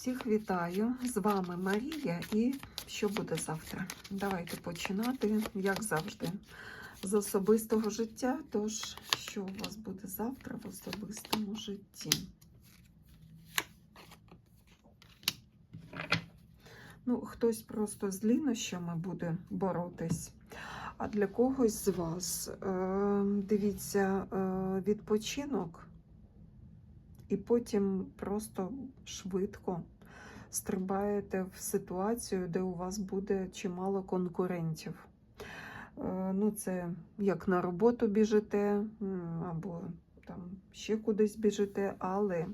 Всіх вітаю! З вами Марія і що буде завтра? Давайте починати, як завжди, з особистого життя. Тож, що у вас буде завтра в особистому житті? Ну, хтось просто з лінощами буде боротись. А для когось з вас, е, дивіться, е, відпочинок, і потім просто швидко стрибаєте в ситуацію, де у вас буде чимало конкурентів. Е, Ну, це як на роботу біжите, або там ще кудись біжите, але е,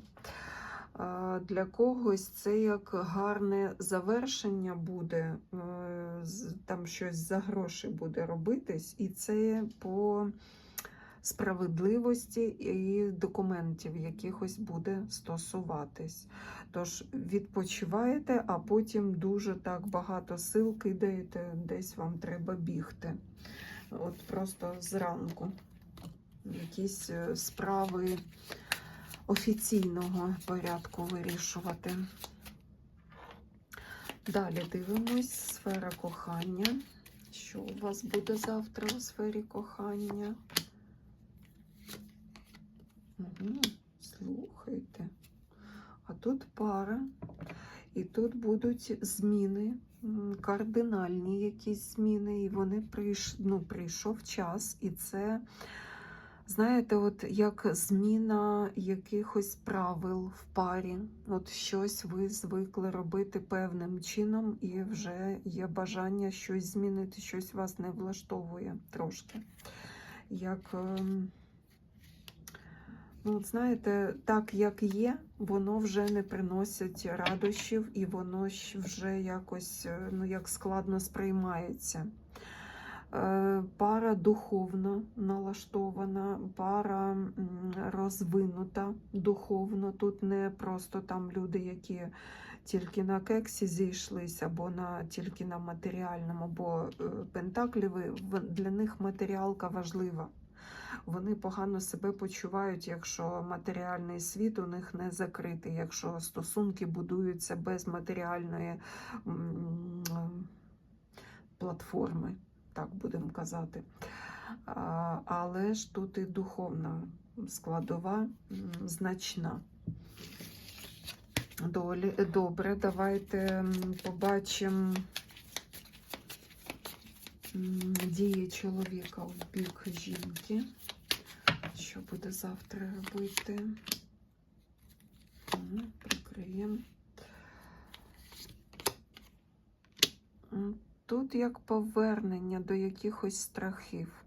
для когось це як гарне завершення буде, е, там щось за гроші буде робитись, і це по справедливості і документів якихось буде стосуватись. Тож відпочиваєте, а потім дуже так багато сил кидаєте, десь вам треба бігти. От просто зранку якісь е, справи офіційного порядку вирішувати. Далі дивимось сфера кохання. Що у вас буде завтра у сфері кохання? Слухайте. А тут пара, і тут будуть зміни, кардинальні якісь зміни, і вони прийш... ну, прийшов час, і це, знаєте, от як зміна якихось правил в парі. От щось ви звикли робити певним чином, і вже є бажання щось змінити, щось вас не влаштовує трошки. Як. Ну, знаєте, так як є, воно вже не приносить радощів, і воно вже якось е, ну, як складно сприймається. Е, Пара духовно налаштована, пара розвинута духовно. Тут не просто там люди, які тільки на кексі зійшлись, або на тільки на матеріальному, бо е, пентаклі для них матеріалка важлива вони погано себе почувають, якщо матеріальний світ у них не закритий, якщо стосунки будуються без матеріальної платформи, так будемо казати. Але ж тут і духовна складова значна. Добре, давайте побачимо дії чоловіка в бік жінки. Що буде завтра робити? Прикриємо. Тут як повернення до якихось страхів.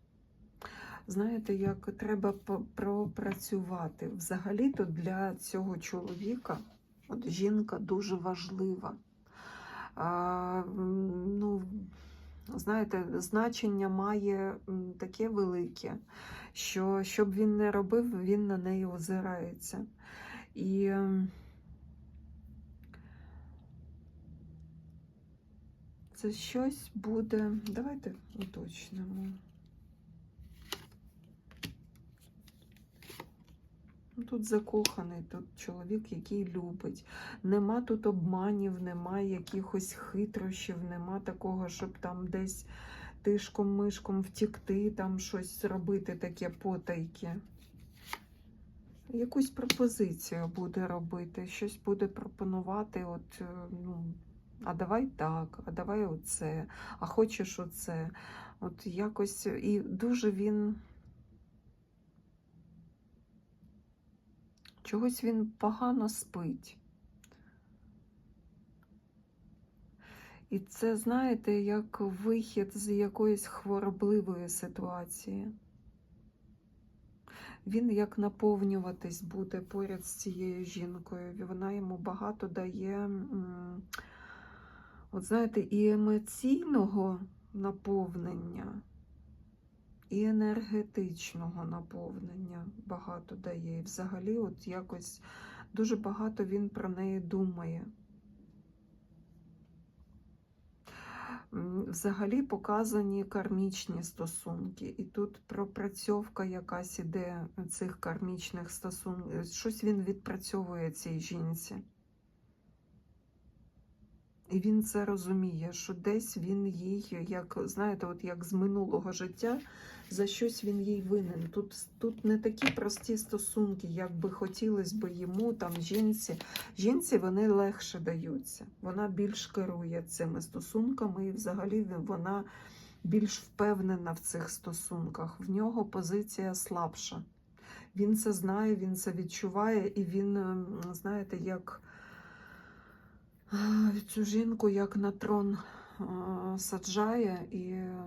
Знаєте, як треба пропрацювати. Взагалі-то для цього чоловіка от жінка дуже важлива. А, ну, знаєте, значення має таке велике, що що б він не робив, він на неї озирається. І це щось буде. Давайте уточнимо. Тут закоханий, тут чоловік, який любить. Нема тут обманів, немає якихось хитрощів, нема такого, щоб там десь тишком-мишком втікти, там щось зробити таке потайки. Якусь пропозицію буде робити, щось буде пропонувати, от, е, ну, а давай так, а давай оце, а хочеш оце. От якось і дуже він. Чогось він погано спить. І це, знаєте, як вихід з якоїсь хворобливої ситуації. Він як наповнюватись буде поряд з цією жінкою. Вона йому багато дає, от знаєте, і емоційного наповнення, і енергетичного наповнення багато дає. І взагалі, от якось дуже багато він про неї думає. Взагалі показані кармічні стосунки, і тут пропрацьовка якась іде цих кармічних стосунків. Щось він відпрацьовує цій жінці. І він це розуміє, що десь він їй, як знаєте, от як з минулого життя, за щось він їй винен. Тут, тут не такі прості стосунки, як би хотілося би йому, там жінці. Жінці вони легше даються. Вона більш керує цими стосунками, і взагалі вона більш впевнена в цих стосунках. В нього позиція слабша. Він це знає, він це відчуває, і він, ем, знаєте, як цю жінку як на трон саджає і е,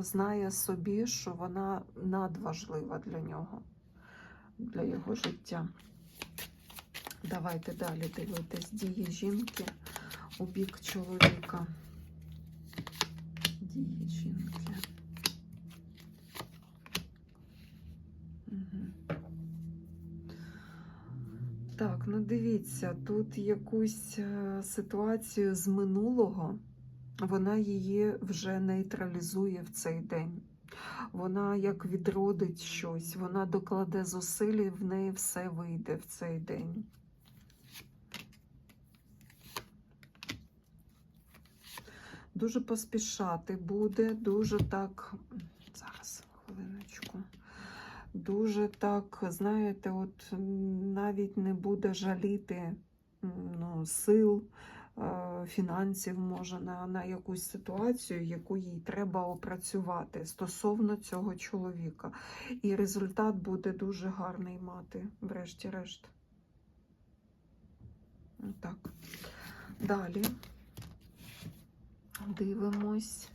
знає собі, що вона надважлива для нього, для його життя. Давайте далі дивитись дії жінки у бік чоловіка. Дії жінки. Мгм. Так, ну дивіться, тут якусь е, ситуацію з минулого, вона її вже нейтралізує в цей день. Вона як відродить щось, вона докладе зусиль, і в неї все вийде в цей день. Дуже поспішати буде, дуже так. Зараз, хвилиночку. Дуже так, знаєте, от навіть не буде жаліти ну, сил, фінансів, може, на, на якусь ситуацію, яку їй треба опрацювати стосовно цього чоловіка. І результат буде дуже гарний мати, врешті-решт. Так. Далі дивимось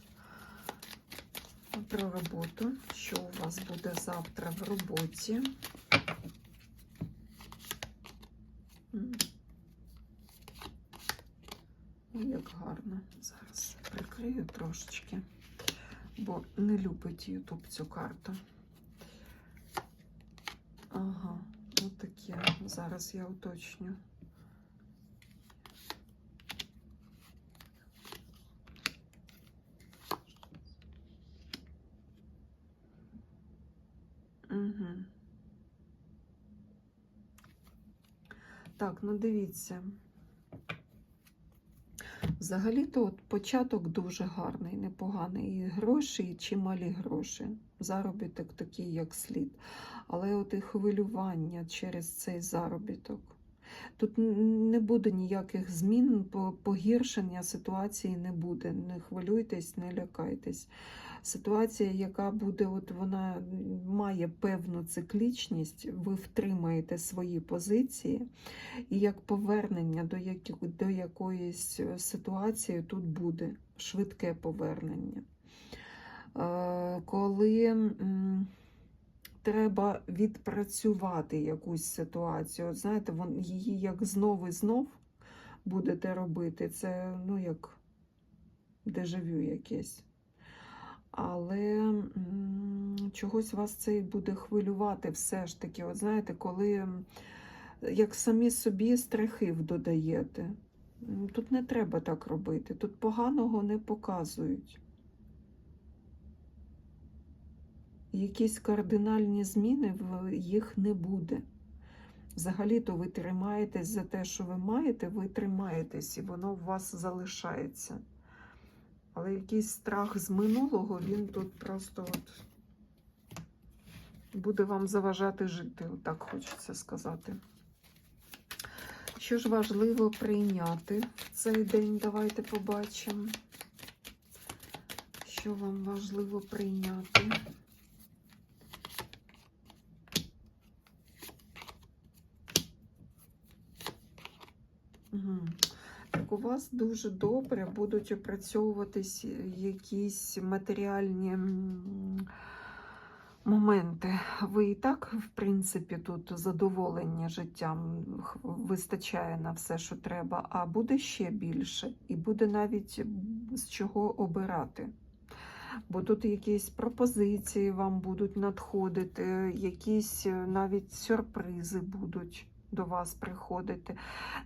про роботу. Що у вас буде завтра в роботі? Ой, як гарно. Зараз прикрию трошечки, бо не любить YouTube цю карту. Ага, отаке. Зараз я уточню. Так, ну дивіться. Взагалі-то початок дуже гарний, непоганий. І гроші, і чималі гроші. Заробіток такий, як слід. Але от і хвилювання через цей заробіток. Тут не буде ніяких змін, погіршення ситуації не буде. Не хвилюйтесь, не лякайтесь. Ситуація, яка буде, от вона має певну циклічність, ви втримаєте свої позиції, і як повернення до, які, до якоїсь е, ситуації тут буде швидке повернення. Е, Коли треба відпрацювати якусь ситуацію, от знаєте, вон, її як знов і знов будете робити, це ну, як дежавю якесь але чогось вас це буде хвилювати все ж таки. От знаєте, коли як самі собі страхів додаєте. Тут не треба так робити, тут поганого не показують. Якісь кардинальні зміни в їх не буде. Взагалі-то ви тримаєтесь за те, що ви маєте, ви тримаєтесь, і воно у вас залишається. Але якийсь страх з минулого, він тут просто от буде вам заважати жити, так хочеться сказати. Що ж важливо прийняти в цей день, давайте побачимо. Що вам важливо прийняти? Так у вас дуже добре будуть опрацьовуватись якісь матеріальні моменти. Ви і так, в принципі, тут задоволені життям, вистачає на все, що треба, а буде ще більше, і буде навіть з чого обирати. Бо тут якісь пропозиції вам будуть надходити, якісь е, навіть сюрпризи будуть до вас приходити,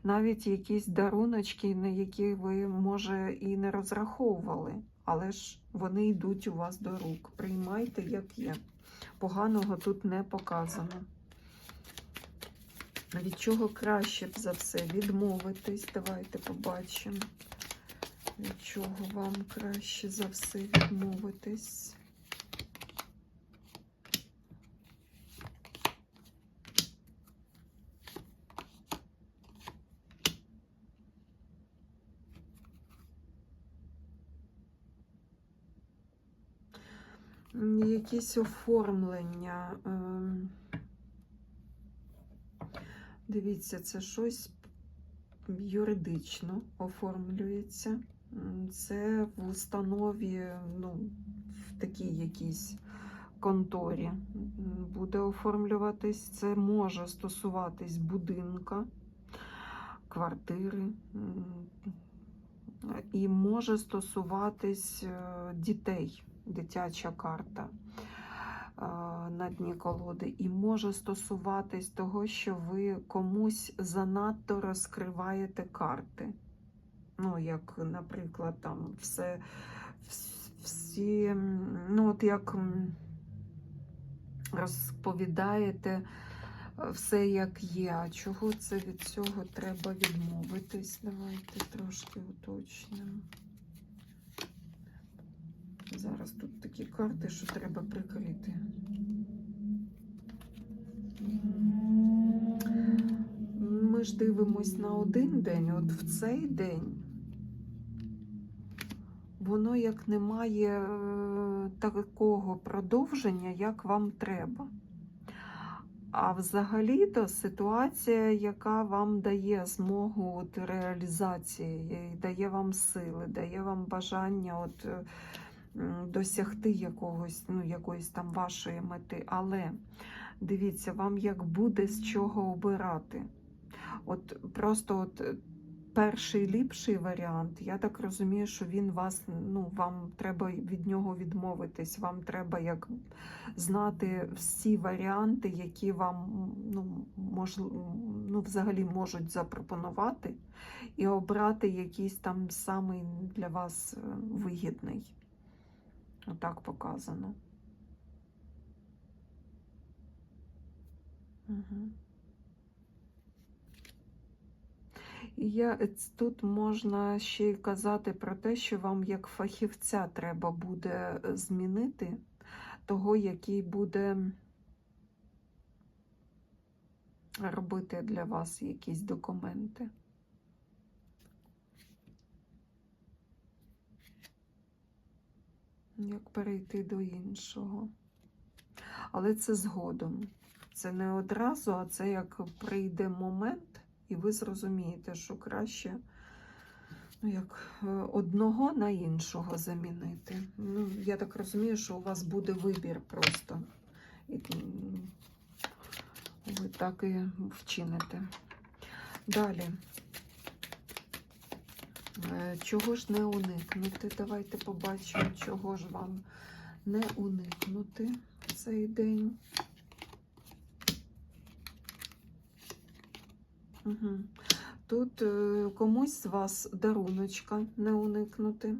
навіть якісь даруночки, на які ви, може, і не розраховували, але ж вони йдуть у вас до рук. Приймайте, як є. Поганого тут не показано. Від чого краще б за все відмовитись, давайте побачимо. Від чого вам краще за все відмовитись? Якісь оформлення. ем, Дивіться, це щось юридично оформлюється. Це в установі, ну, в такій якійсь конторі буде оформлюватись. Це може стосуватись будинка, квартири. І може стосуватись е, дітей, дитяча карта е, на дні колоди, і може стосуватись того, що ви комусь занадто розкриваєте карти. Ну, як, наприклад, там все, всі, ну, от як розповідаєте е, все як є. А чого це від цього треба відмовитись? Давайте трошки уточнимо. Зараз тут такі карти, що треба прикрити. Ми ж дивимось на один день, от в цей день воно як не має е, такого продовження, як вам треба. А взагалі-то ситуація, яка вам дає змогу от реалізації, дає вам сили, дає вам бажання от, е, досягти якогось, ну, якоїсь там вашої мети. Але дивіться, вам як буде з чого обирати. От просто от е, перший ліпший варіант, я так розумію, що він вас, ну, вам треба від нього відмовитись, вам треба як знати всі варіанти, які вам ну, мож, ну, взагалі можуть запропонувати, і обрати якийсь там самий для вас е, вигідний. Отак показано. І Я, е, тут можна ще й казати про те, що вам як фахівця треба буде е, змінити того, який буде робити для вас якісь документи. Як перейти до іншого. Але це згодом. Це не одразу, а це як прийде момент, і ви зрозумієте, що краще ну, як е, одного на іншого замінити. Ну, я так розумію, що у вас буде вибір просто. І ви так і вчините. Далі. Е, Чого ж не уникнути? Давайте побачимо, чого ж вам не уникнути цей день. Угу. Тут е, комусь з вас даруночка не уникнути,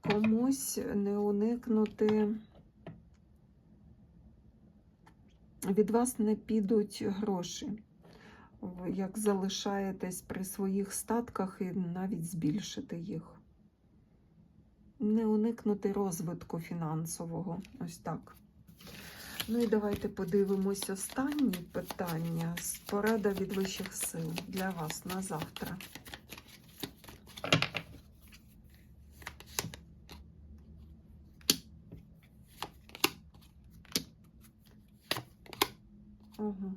комусь не уникнути. Від вас не підуть гроші. Як залишаєтесь при своїх статках і навіть збільшити їх. Не уникнути розвитку фінансового. Ось так. Ну і давайте подивимось останні питання. Порада від вищих сил для вас на завтра. Угу.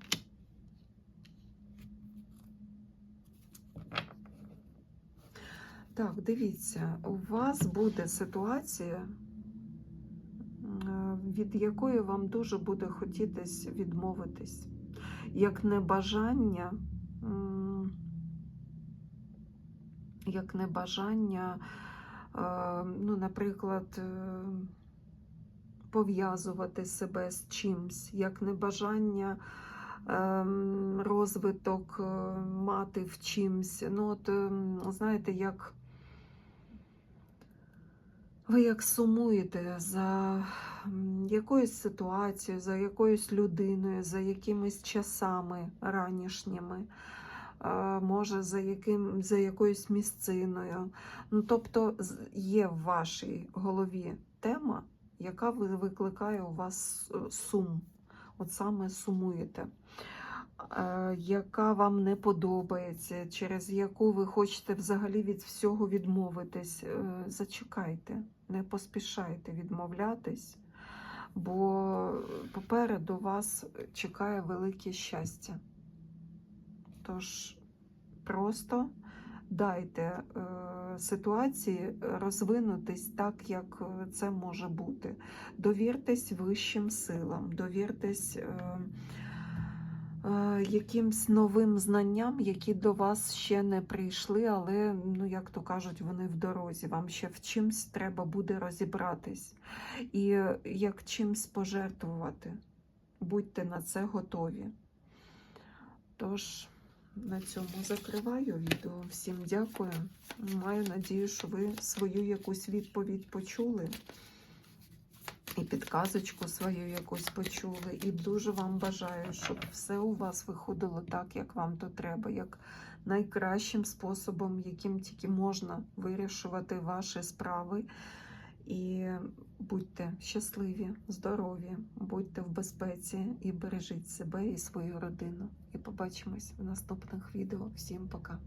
Так, дивіться, у вас буде ситуація, е, від якої вам дуже буде хотітись відмовитись, як небажання, як небажання, е, ну, наприклад, е, пов'язувати себе з чимсь, як небажання розвиток мати в чимсь. Ну, от, знаєте, як ви як сумуєте за якоюсь ситуацією, за якоюсь людиною, за якимись часами ранішніми. може за, яким, за якоюсь місциною. Ну, тобто є в вашій голові тема, яка ви- викликає у вас е, сум. От саме сумуєте. Яка вам не подобається, через яку ви хочете взагалі від всього відмовитись, Е, зачекайте, не поспішайте відмовлятись, бо попереду вас чекає велике щастя. Тож просто дайте е, ситуації розвинутись так, як це може бути. Довіртесь вищим силам, довіртесь е, якимсь новим знанням, які до вас ще не прийшли, але, ну, як то кажуть, вони в дорозі. Вам ще в чимсь треба буде розібратись. І е, як чимсь пожертвувати. Будьте на це готові. Тож, на цьому закриваю відео. Всім дякую. Маю надію, що ви свою якусь відповідь почули. І підказочку свою якусь почули. І дуже вам бажаю, щоб все у вас виходило так, як вам то треба, як найкращим способом, яким тільки можна вирішувати ваші справи. І будьте щасливі, здорові, будьте в безпеці і бережіть себе і свою родину. І побачимось в наступних відео. Всім пока!